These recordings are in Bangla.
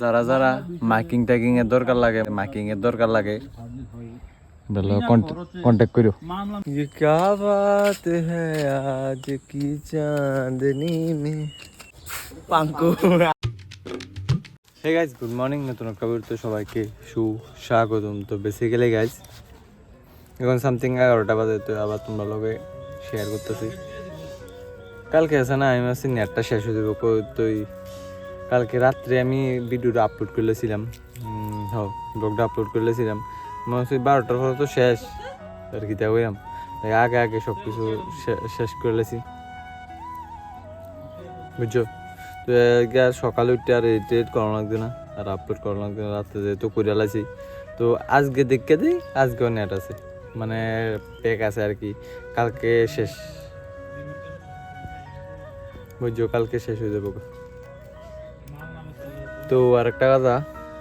যারা যারা মাইকিং টাইকিং এর দরকার লাগে মাইকিং এর দরকার লাগে বলো কন্ট্যাক্ট করো ये क्या बात है आज की चांदनी में পাঙ্কু হে গাইজ গুড মর্নিং নতুন একটা তো সবাইকে সুস্বাগতম তো বেসিক্যালি গাইজ এখন সামথিং এগারোটা বাজে তো আবার তোমরা লগে শেয়ার করতেছি কালকে আছে না আমি আছি নেটটা শেষ হয়ে যাবো তো কালকে রাত্রে আমি ভিডিওটা আপলোড করলেছিলাম হ্যাঁ ব্লগটা আপলোড করলেছিলাম মনে হচ্ছে বারোটার পরে তো শেষ, আর কি তা আগে আগে সব কিছু শেষ করলেছি বুঝছ? তো সকালে উঠতে আর এডিট করা লাগবে না, আর আপলোড করা লাগবে না, রাত্রে যেহেতু করে লাইছি তো আজকে দেখে দিই আজকেও নেট আছে। মানে প্যাক আছে আর কি। কালকে শেষ। বুঝছ? কালকে শেষ হয়ে যাব তো আরেকটা কথা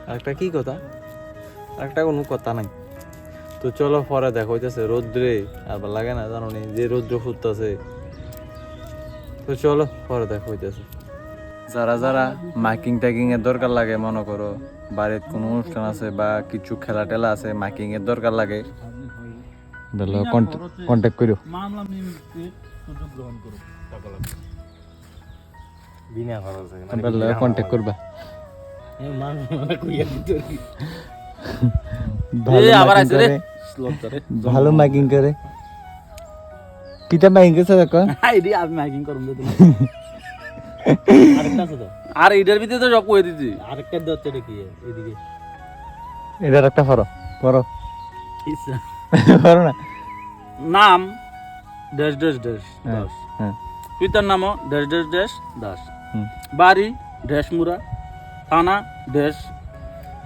আরেকটা কি কথা? আরেকটা কোনো কথা নাই। তো চলো পরে দেখো হইতেছে রোদ্রে আর লাগে না জানো নি যে রৌদ্র ফুটতেছে। তো চলো পরে দেখো হইতেছে। যারা যারা মাইকিং টাইকিং এর দরকার লাগে মনে করো বাড়ির কোনো অনুষ্ঠান আছে বা কিছু খেলা টেলা আছে মাইকিং এর দরকার লাগে বলো কন্ট্যাক্ট করো বিনা খরচে কন্ট্যাক্ট করবা। ভালো মাইকিং করে। কিটা মাইকিং করছে দেখো। আইডি আমি মাইকিং আর এটার ভিতরে তো সব কই দিছি। আরেকটা কি এদিকে? এটার একটা ফরো ফরো ফরো না। নাম ড্যাশ ড্যাশ ড্যাশ হ্যাঁ, দাস। হ্যাঁ। পিতার নাম ড্যাশ ড্যাশ ড্যাশ দাস। হুম। বাড়ি ড্যাশমুরা থানা ড্যাশ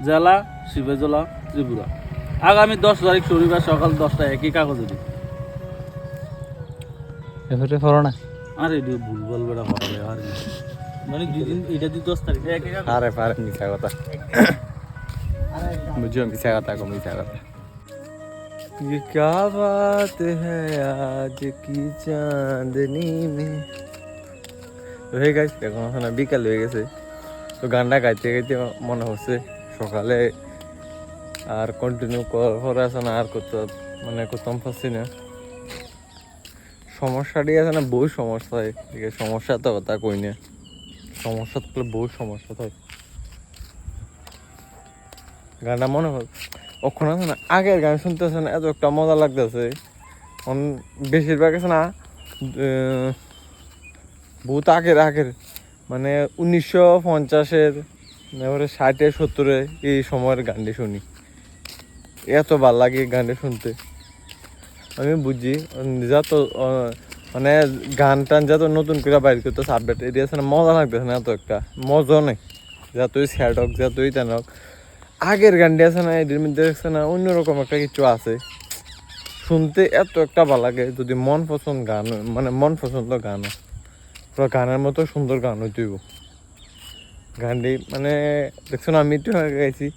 জেলা শিবেজলা ত্রিপুরা আগামী দশ তারিখ শনিবার সকাল দশটা একই কাগজে দিই এবারে ফরো না আর এটি ভুল ভাল বেড়া পড়ালে আর কি। মানে দুদিন এটা দিয়ে দশ তারিখ একই কাগজ আরে পারে মিছা কথা বুঝো মিছা কথা কো মিছা কথা ये क्या बात है आज की चांदनी में তো হে গাইস এখন এখন বিকাল হয়ে গেছে তো গানটা গাইতে গাইতে মনে হচ্ছে সকালে আর কন্টিনিউ করার আছে না, আর করতে মানে করতাম পারছি না। সমস্যাটি আছে না, বহু সমস্যা হয়। সমস্যা তো কথা কই না। সমস্যা থাকলে বহু সমস্যা থাকে গানটা মনে হয় ওখানে আছে না, আগের গান শুনতেছে না, এত একটা মজা লাগতেছে। বেশিরভাগ আছে না বহুত আগের আগের মানে উনিশশো পঞ্চাশের এবারে ষাটে, সত্তরে এই সময়ের গানটি শুনি। এত ভালো লাগে গানটা শুনতে। আমি বুঝি, যা তো মানে গান টান যত নতুন করে বাইর করতে আপডেট এরিয়া আছে না, মজা লাগতেছে না এত একটা। মজা নেই যতই স্যাড হোক যতই তেন হোক। আগের গানটি আছে না এটির মধ্যে আছে না অন্যরকম একটা কিছু আছে। শুনতে এত একটা ভালো লাগে, যদি মন পছন্দ গান মানে মন পছন্দ গান হয়। গানের মতো সুন্দর গান হইতেইব গানটি মানে দেখছ না, আমি আগে গাইছি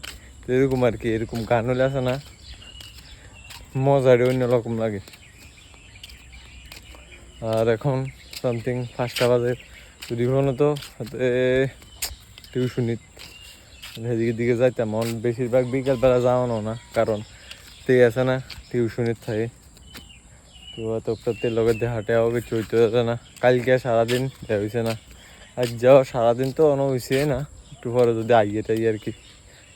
এরকম আর কি, এরকম গান হলে আছে না, মজারই অন্যরকম লাগে। আর এখন সামথিং পাঁচটা বাজে, যদি কোনো তো টিউশনিত। সেদিকে দিকে যাইতাম মন বেশিরভাগ বিকেলবেলা যাওয়ানো না, কারণ তে আছে না, টিউশনিত থাকে। তো অত প্রত্যেক লোকের দেহাটাও কিছু হইতে হতো না। কালকে সারাদিন দেওয়া হয়েছে না। আজ যাও, সারাদিন তো অন হয়েছে না। একটু পরে যদি আইয়ে টাই আর কি।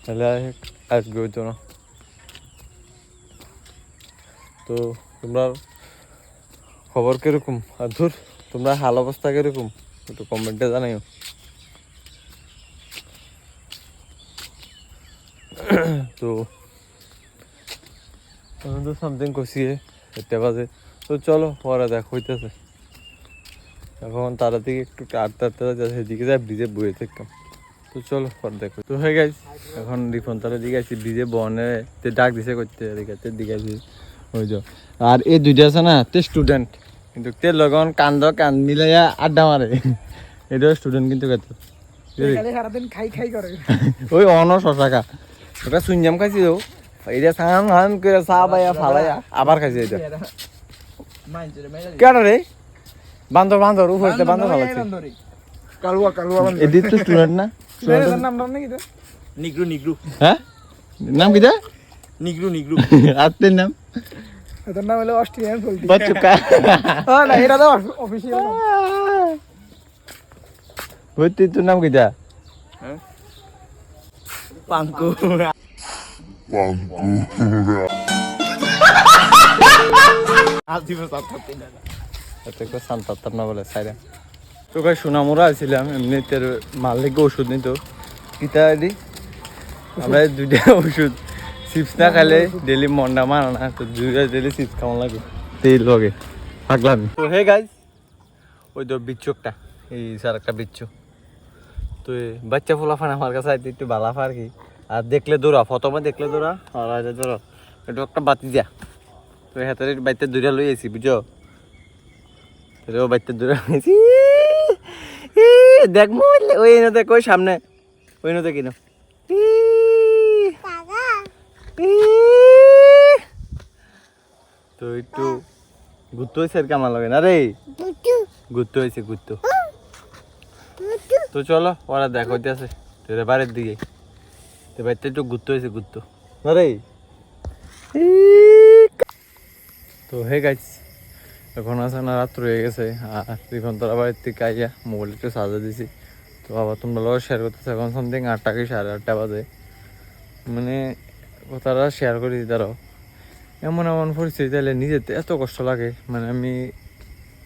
তাহলে আজকে হইতো না। তো তোমরা খবর কীরকম? আর ধুর তোমরা হাল অবস্থা কীরকম? একটু কমেন্টে জানাইও। তো, আমি তো সামথিং করছি একটা বাজে। তো চলো পরে দেখ হইতেছে। এখন তাড়াতাড়ি একটু আটটা আটটা যাচ্ছে সেদিকে যায় ব্রিজে বয়ে থাকতাম। তো চলো পরে দেখো তো হয়ে গেছে এখন রিফোন তারা দিকে আছি ব্রিজে বনে তে ডাক দিছে করতে এদিকে দিকে আছি ওই যাও আর এই দুইটা আছে না তে স্টুডেন্ট কিন্তু তে লগন কান্দ কান মিলাইয়া আড্ডা মারে। এটাও স্টুডেন্ট কিন্তু কত সারাদিন খাই খাই করে। ওই অন শশাকা। ওটা সুঞ্জাম খাইছি এটা সান হান করে চা বাইয়া ফালাইয়া আবার খাইছে এটা। কেন রে? বান্দর বান্দর উপরে বান্দর ফালাচ্ছে কালুয়া কালুয়া এদিক তো স্টুডেন্ট না? এটার নাম নাম নাকি তো নিগ্রু নিগ্রু। হ্যাঁ? নাম কিটা নিগ্রু নিগ্রু। আত্মের নাম? এটার নাম হলো অস্ট্রেলিয়ান পোল্ট্রি বাচ্চুকা। হ্যাঁ না এটা তো অফিসিয়াল নাম। ভর্তি তোর নাম কিটা পাঙ্কু। এত একটা শান্তাত্তার না। ডেলি মন্ডা মারা না তো দুইটা ডেলি চিপস খাওয়া লাগে তেল লগে থাকলাম তো হে এই স্যার একটা তো বাচ্চা ফুলাফান আমার কাছে একটু বালাফা আর কি। আর দেখলে দৌড়া, প্রথমে দেখলে দৌড়া, আর একটা বাতি দিয়া। তো হাতের বাড়িতে দৌড়া লই আইছি বুঝো রে বাচ্চা দূরে হয়েছি দেখ মোবাইল ওই এনে দেখ ওই সামনে। ওই এনে কিনো তো একটু ঘুরতে হয়েছে আর কি আমার লাগে না রে? ঘুরতে হয়েছে ঘুরতে তো চলো ওরা দেখো আছে তোর বাড়ির দিকে। তো বাড়িতে একটু ঘুরতে হয়েছে ঘুরতে না রে? তো হে গাইছ এখন আছে না রাত রয়ে গেছে, আর এখন তোরা বাড়ির থেকে আইয়া মোবাইল একটু সাজা দিছি। তো আবার তোমরা লোক শেয়ার করতেছে, এখন সামথিং আটটা কি সাড়ে আটটা বাজে। মানে কথাটা শেয়ার করি তারাও এমন এমন পরিস্থিতি তাহলে নিজের তো এত কষ্ট লাগে। মানে আমি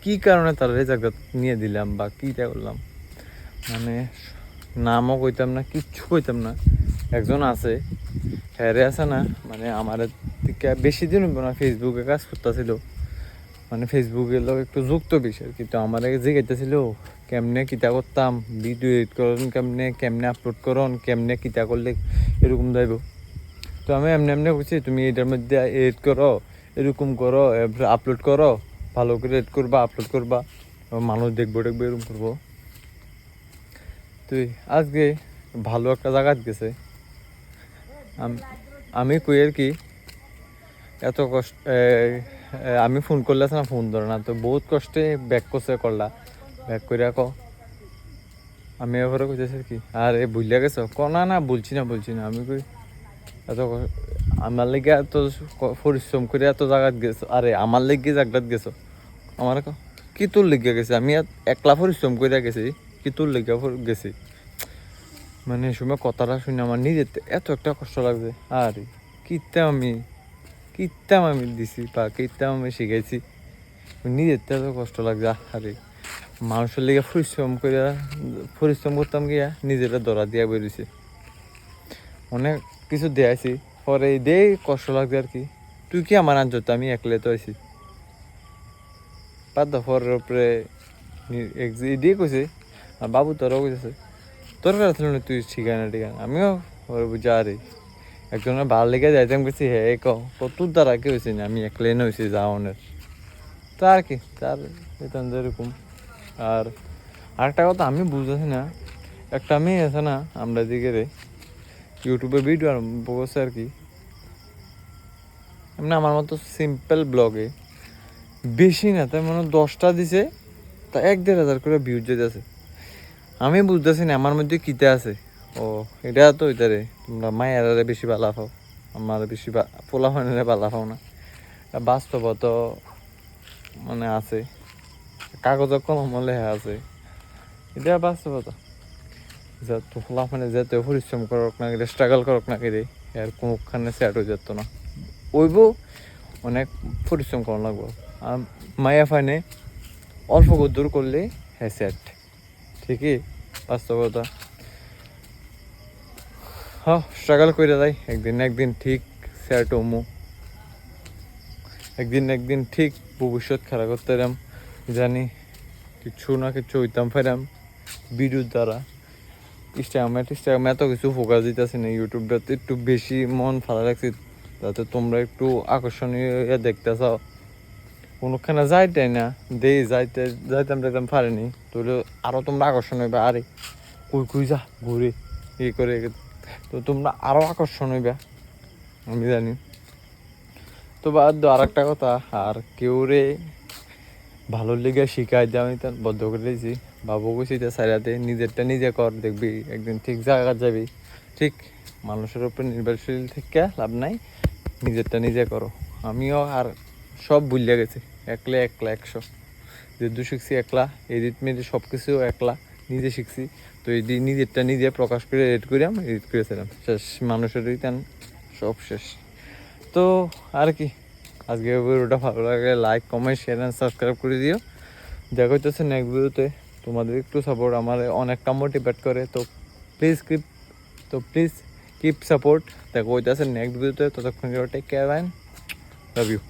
কি কারণে তারা এই জায়গা নিয়ে দিলাম বা কীটা করলাম? মানে নামও কইতাম না, কিচ্ছু কইতাম না। একজন আছে হ্যারে আছে না মানে আমার বেশি দিন না ফেসবুকে কাজ করতেছিল। মানে ফেসবুকের লোক একটু যুক্ত বিষয়, কিন্তু আমার আগে জিজ্ঞাসা কেমনে কিতা করতাম? ভিডিও এডিট করুন কেমনে? কেমনে আপলোড করুন? কেমনে কিতা করলে এরকম যাইব? তো আমি এমনি এমনি বলছি তুমি এটার মধ্যে এডিট করো, এরকম করো আপলোড করো, ভালো করে এডিট করবা আপলোড করবা মানুষ দেখব দেখব, এরকম করব। তুই আজকে ভালো একটা জায়গা গেছে। আমি কই আর কি এত কষ্ট আমি ফোন করলে না ফোন ধরে না, তো বহুত কষ্টে ব্যাক করছে করলা ব্যাক করে কো। আমি এবারে কইতেছি কি, আর এ ভুলিয়া গেছো? ক, না বলছি না বলছি না। আমি কই, এত আমার লেগে এত পরিশ্রম করে এত জায়গাত গেছো? আরে আমার লেগে জায়গাত গেছো? আমার ক, কি তোর লেগে গেছে? আমি একলা পরিশ্রম করে গেছি, কি তোর লেগে গেছি? মানে সময় কথাটা শুনে আমার নিজের এত একটা কষ্ট লাগছে। আরে কিতাম আমি? কিতাম আমি দিছি, বা কিতাম আমি শিখাইছি নিজের তো কষ্ট লাগছে আরে মানুষের লেগে পরিশ্রম করে পরিশ্রম করতাম গিয়া নিজেরা দরা দিয়া বেরিয়েছে অনেক কিছু দেয়াইছি, পরে দে কষ্ট লাগছে আর কি। তুই কি আমার আনছত আমি একলে তো বাদ দাও পরের উপরে এদিকে কইছে, আর বাবু তোরও কইতেছে তোর কাছে তুই ঠিকানা ঠিকানা আমিও বুঝা রে একজনের ভালো লেগে যাইতাম গেছি হে ক তোর দ্বারা কি হয়েছে না? আমি একলেন হয়েছি যাওয়ানের তো আর কি? তার বেতন এরকম আর আরেকটা কথা, আমি বুঝতেছি না, একটা মেয়ে আছে না, আমরা দিকে রে ইউটিউবে ভিডিও আরম্ভ করছে আর কি। এমনি আমার মতো সিম্পল ব্লগে বেশি না তাই মনে দশটা দিছে, তা এক দেড় হাজার করে ভিউজ যেতেছে আমি বুঝতেছি না আমার মধ্যে কিতে আছে। ও এটা তো এটারে তোমরা মায়েরারে বেশি বালা পাও আমার বেশি পোলা ফানের বালা পাও না বাস্তবত মানে আছে। কাগজ কলম লেখা আছে। এটা বাস্তবতা। যত পোলা মানে যেতে পরিশ্রম করক না করে স্ট্রাগল করক না করে এর কোনোখানে সেট হয়ে যেত না। ওইব অনেক পরিশ্রম করা লাগবো। আর মায়া ফাইনে অল্প দূর করলে হ্যাঁ সেট ঠিকই? বাস্তবতা। স্ট্রাগল করে যাই। একদিন একদিন ঠিক সেট হমু একদিন একদিন ঠিক ভবিষ্যৎ খারাপ করতে জানি কিছু না কিছু হইতাম ফেরাম ভিডিওর দ্বারা। ইনস্টাগ্রামে ইনস্টাগ্রামে এত কিছু ফোকাস দিতেছি না ইউটিউবটাতে একটু বেশি মন ভালো লাগছে, যাতে তোমরা একটু আকর্ষণীয় দেখতে চাও। কোনোখানে যাইতাই না, দেই যাইতে, যাইতাম যাইতাম পারিনি। তাহলে আরও তোমরা আকর্ষণ হইবে, আরে কই কই যা, ঘুরে ইয়ে করে তো তোমরা আরও আকর্ষণ হইবে। আমি জানি। তো বাদ আর একটা কথা, আর কেউ রে ভালো লেগে শিখাই দিয়ে আমি তার বদ্ধ করে দিয়েছি। বাবু কইছিতে সাইরাতে নিজেরটা নিজে কর, দেখবি একদিন ঠিক জায়গা যাবি। ঠিক, মানুষের উপর নির্ভরশীল থেকে লাভ নাই, নিজেরটা নিজে করো। আমিও আর সব ভুলিয়া গেছি, একলা একলা একশো। যেহেতু শিখছি একলা এডিট মেডিট সব কিছু একলা, নিজে শিখছি। তো এই নিজেরটা নিজে প্রকাশ করে এডিট করিলাম এডিট করেছিলাম শেষ মানুষের রিটার্ন সব শেষ। তো আর কি, আজকে ভিডিওটা ভালো লাগে like comment share and subscribe করে দিও। দেখা হচ্ছে নেক্সট ভিডিওতে। তোমাদের একটু সাপোর্ট আমার অনেকটা মোটিভেট করে। তো প্লিজ কিপ তো প্লিজ কিপ সাপোর্ট দেখা হইতেছে নেক্সট ভিডিওতে। ততক্ষণ take care and love you